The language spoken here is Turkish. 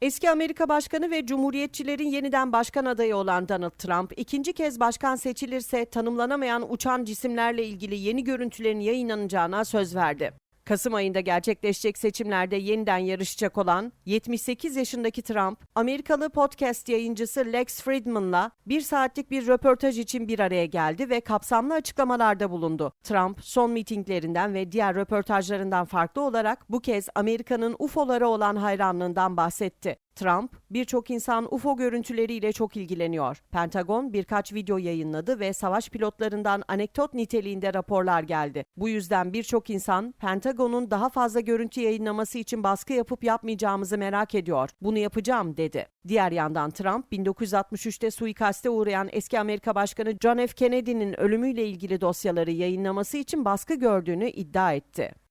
Eski Amerika Başkanı ve Cumhuriyetçilerin yeniden başkan adayı olan Donald Trump, ikinci kez başkan seçilirse tanımlanamayan uçan cisimlerle ilgili yeni görüntülerin yayınlanacağına söz verdi. Kasım ayında gerçekleşecek seçimlerde yeniden yarışacak olan 78 yaşındaki Trump, Amerikalı podcast yayıncısı Lex Fridman'la bir saatlik bir röportaj için bir araya geldi ve kapsamlı açıklamalarda bulundu. Trump, son mitinglerinden ve diğer röportajlarından farklı olarak bu kez Amerika'nın UFO'lara olan hayranlığından bahsetti. Trump, birçok insan UFO görüntüleriyle çok ilgileniyor. Pentagon birkaç video yayınladı ve savaş pilotlarından anekdot niteliğinde raporlar geldi. Bu yüzden birçok insan Pentagon'un daha fazla görüntü yayınlaması için baskı yapıp yapmayacağımızı merak ediyor. Bunu yapacağım dedi. Diğer yandan Trump, 1963'te suikaste uğrayan eski Amerika Başkanı John F. Kennedy'nin ölümüyle ilgili dosyaları yayınlaması için baskı gördüğünü iddia etti.